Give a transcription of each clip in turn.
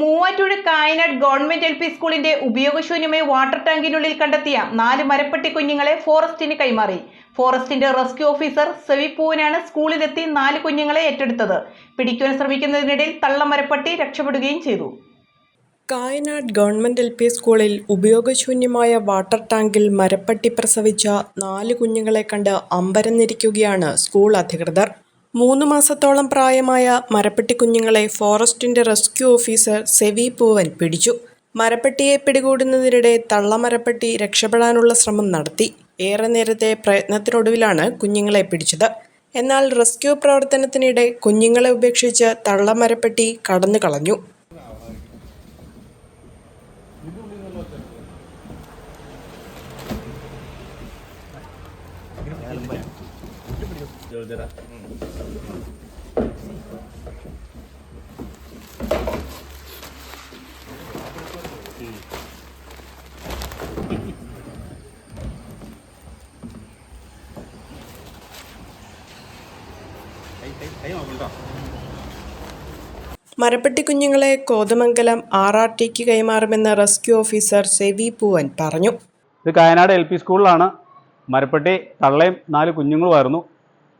Muvattupuzha Kayanad government L P സ്കൂളിന്റെ ഉപയോഗശൂന്യമായ water ടാങ്കിനുള്ളിൽ കണ്ടെത്തിയ നാല് മരപ്പെട്ടി കുഞ്ഞുങ്ങളെ ഫോറസ്റ്റിന് കൈമാറി. ഫോറസ്റ്റിന്റെ റെസ്ക്യൂ ഓഫീസർ സെവി പൂവനാണ് സ്കൂളിലെത്തി നാല് കുഞ്ഞുങ്ങളെ ഏറ്റെടുത്തത്. പിടിക്കുവാൻ ശ്രമിക്കുന്നതിനിടയിൽ തള്ളമരപ്പട്ടി രക്ഷപ്പെടുകയും ചെയ്തു. കായനാട് ഗവൺമെന്റ് എൽ പി സ്കൂളിൽ ഉപയോഗശൂന്യമായ വാട്ടർ ടാങ്കിൽ മരപ്പട്ടി പ്രസവിച്ച നാല് കുഞ്ഞുങ്ങളെ കണ്ട് അമ്പരന്നിരിക്കുകയാണ് സ്കൂൾ അധികൃതർ. മൂന്ന് മാസത്തോളം പ്രായമായ മരപ്പെട്ടി കുഞ്ഞുങ്ങളെ ഫോറസ്റ്റിന്റെ റെസ്ക്യൂ ഓഫീസർ സെവി പൂവൻ പിടിച്ചു. മരപ്പെട്ടിയെ പിടികൂടുന്നതിനിടെ തള്ളമരപ്പെട്ടി രക്ഷപ്പെടാനുള്ള ശ്രമം നടത്തി. ഏറെ നേരത്തെ പ്രയത്നത്തിനൊടുവിലാണ് കുഞ്ഞുങ്ങളെ പിടിച്ചത്. എന്നാൽ റെസ്ക്യൂ പ്രവർത്തനത്തിനിടെ കുഞ്ഞുങ്ങളെ ഉപേക്ഷിച്ച് തള്ളമരപ്പെട്ടി കടന്നു കളഞ്ഞു മരപ്പെട്ടി കുഞ്ഞുങ്ങളെ കോതമംഗലം ആർ ആർ ടിക്ക് കൈമാറുമെന്ന് റെസ്ക്യൂ ഓഫീസർ സെവി പൂവൻ പറഞ്ഞു. ഇത് കായനാട് എൽ പി സ്കൂളിലാണ്. മരപ്പെട്ടി തള്ളയും നാല് കുഞ്ഞുങ്ങളുമായിരുന്നു.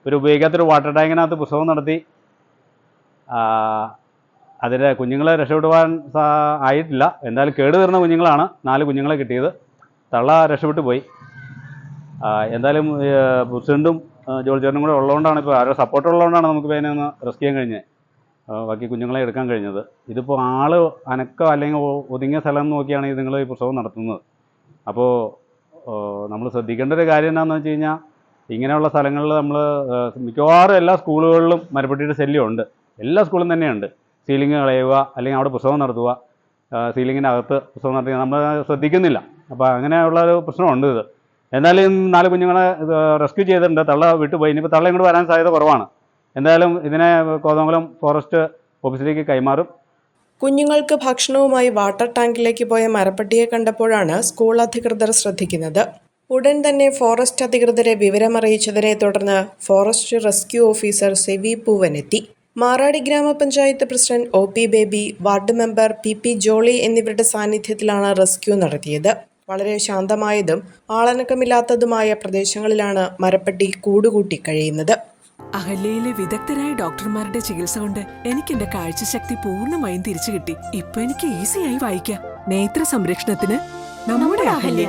ഒരു ഉപയോഗിക്കാത്തൊരു വാട്ടർ ടാങ്കിനകത്ത് പുസ്തകം നടത്തി അതിന്റെ കുഞ്ഞുങ്ങളെ രക്ഷപ്പെടുവാൻ ആയിട്ടില്ല. എന്തായാലും കേട് തീർന്ന കുഞ്ഞുങ്ങളാണ്. നാല് കുഞ്ഞുങ്ങളെ കിട്ടിയത്. തള്ള രക്ഷപ്പെട്ടു പോയി. എന്തായാലും പ്രസിഡന്റും ഏഹ്, ജോർജ് ചേട്ടനും കൂടെ ഉള്ളതുകൊണ്ടാണ് ഇപ്പോൾ ആരോ സപ്പോർട്ട് ഉള്ളതുകൊണ്ടാണ് നമുക്ക് ഇതിനെ ഒന്ന് റെസ്ക്യൂ ചെയ്യാൻ കഴിഞ്ഞത് ബാക്കി കുഞ്ഞുങ്ങളെ എടുക്കാൻ കഴിഞ്ഞത്. ഇതിപ്പോൾ ആൾ അനക്കം അല്ലെങ്കിൽ ഒതുങ്ങിയ സ്ഥലം നോക്കിയാണ് നിങ്ങൾ ഈ പ്രസവം നടത്തുന്നത്. അപ്പോൾ നമ്മൾ ശ്രദ്ധിക്കേണ്ട ഒരു കാര്യം എന്താണെന്ന് വെച്ച് കഴിഞ്ഞാൽ ഇങ്ങനെയുള്ള സ്ഥലങ്ങളിൽ നമ്മൾ മിക്കവാറും എല്ലാ സ്കൂളുകളിലും മരപ്പെട്ടിയുടെ ശല്യമുണ്ട്. എല്ലാ സ്കൂളും തന്നെയുണ്ട്. സീലിംഗ് കളയുക അല്ലെങ്കിൽ അവിടെ പുസ്തകം നടത്തുക സീലിങ്ങിനകത്ത് പുസ്തകം നടത്തുക നമ്മൾ ശ്രദ്ധിക്കുന്നില്ല. അപ്പോൾ അങ്ങനെയുള്ള ഒരു പ്രശ്നമുണ്ട് ഇത്. എന്തായാലും നാല് കുഞ്ഞുങ്ങളെ റെസ്ക്യൂ ചെയ്തിട്ടുണ്ട്. തള്ള വിട്ടുപോയി. ഇനിയിപ്പോൾ തള്ള ഇങ്ങോട്ട് വരാൻ സാധ്യത കുറവാണ്. എന്തായാലും ഇതിനെ കോതമംഗലം ഫോറസ്റ്റ് ഓഫീസിലേക്ക് കൈമാറും. കുഞ്ഞുങ്ങൾക്ക് ഭക്ഷണവുമായി വാട്ടർ ടാങ്കിലേക്ക് പോയ മരപ്പട്ടിയെ കണ്ടപ്പോഴാണ് സ്കൂൾ അധികൃതർ ശ്രദ്ധിക്കുന്നത്. ഉടൻ തന്നെ ഫോറസ്റ്റ് അധികൃതരെ വിവരമറിയിച്ചതിനെ തുടർന്ന് ഫോറസ്റ്റ് റെസ്ക്യൂ ഓഫീസർ സെവി പൂവൻ എത്തി. മാറാടി ഗ്രാമപഞ്ചായത്ത് president O P Baby ward member P P Jolly എന്നിവരുടെ സാന്നിധ്യത്തിലാണ് റെസ്ക്യൂ നടത്തിയത്. വളരെ ശാന്തമായതും ആളനക്കമില്ലാത്തതുമായ പ്രദേശങ്ങളിലാണ് മരപ്പട്ടി കൂടുകൂട്ടി കഴിയുന്നത്. അഹല്യയിലെ വിദഗ്ധരായ ഡോക്ടർമാരുടെ ചികിത്സ കൊണ്ട് എനിക്ക് എന്റെ കാഴ്ചശക്തി പൂർണമായും തിരിച്ചു കിട്ടി. ഇപ്പൊ എനിക്ക് ഈസിയായി വായിക്കാം. നേത്ര സംരക്ഷണത്തിന് നമ്മുടെ Ahalya.